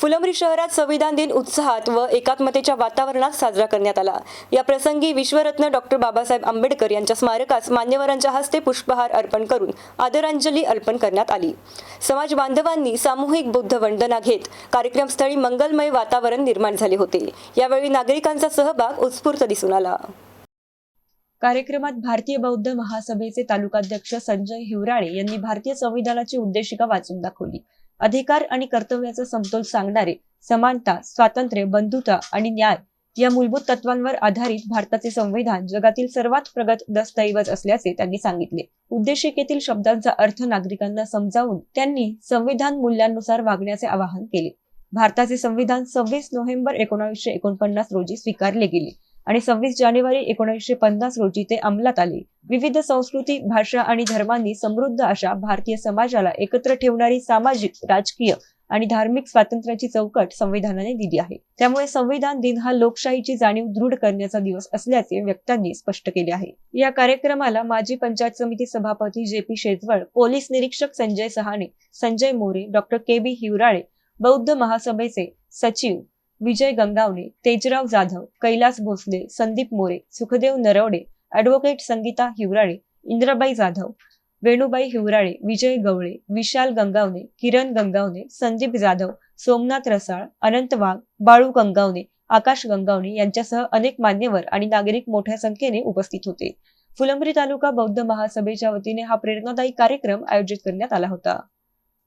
फुलंब्री शहरात संविधान दिन उत्साहात व एकात्मतेच्या वातावरणात साजरा करण्यात आला. या प्रसंगी विश्वरत्न डॉक्टर बाबासाहेब आंबेडकर यांच्या स्मारकास मान्यवरांच्या हस्ते पुष्पहार अर्पण करून आदरांजली अर्पण करण्यात आली. समाज बांधवांनी सामूहिक बुद्ध वंदना घेत कार्यक्रमस्थळी मंगलमय वातावरण निर्माण झाले होते. यावेळी नागरिकांचा सहभाग उत्स्फूर्त दिसून आला. कार्यक्रमात भारतीय बौद्ध महासभेचे तालुकाध्यक्ष संजय हिवराळे यांनी भारतीय संविधानाची उद्देशिका वाचून दाखवली. अधिकार आणि कर्तव्याचा समतोल सांगणारे समानता स्वातंत्र्य बंधुता आणि न्याय या मूलभूत तत्वांवर आधारित भारताचे संविधान जगातील सर्वात प्रगत दस्तऐवज असल्याचे त्यांनी सांगितले. उद्देशिकेतील शब्दांचा अर्थ नागरिकांना समजावून त्यांनी संविधान मूल्यांनुसार वागण्याचे आवाहन केले. भारताचे संविधान सव्वीस नोव्हेंबर एकोणीसशे एकोणपन्नास रोजी स्वीकारले गेले. आणि सव्वीस जानेवारी एकोणीसशे पन्नास रोजी ते अंमलात आले. विविध संस्कृती भाषा आणि धर्मांनी समृद्ध अशा भारतीय समाजाला एकत्र ठेवणारी सामाजिक राजकीय आणि धार्मिक स्वातंत्र्याची चौकट संविधानाने दिली आहे. त्यामुळे संविधान दिन हा लोकशाहीची जाणीव दृढ करण्याचा दिवस असल्याचे व्यक्तांनी स्पष्ट केले आहे. या कार्यक्रमाला माजी पंचायत समिती सभापती जे पी शेजवळ पोलीस निरीक्षक Sanjay Sahane Sanjay More doctor K B Hiwrale बौद्ध महासभेचे सचिव विजय गंगावणे तेजराव जाधव कैलास भोसले संदीप मोरे सुखदेव नरवडे ॲडव्होकेट संगीता हिवराळे इंद्राबाई जाधव वेणुबाई हिवराळे विजय गवळे विशाल गंगावणे किरण गंगावणे संदीप जाधव सोमनाथ रसाळ अनंत वाघ बाळू गंगावणे आकाश गंगावणे यांच्यासह अनेक मान्यवर आणि नागरिक मोठ्या संख्येने उपस्थित होते. फुलंब्री तालुका बौद्ध महासभेच्या वतीने हा प्रेरणादायी कार्यक्रम आयोजित करण्यात आला होता.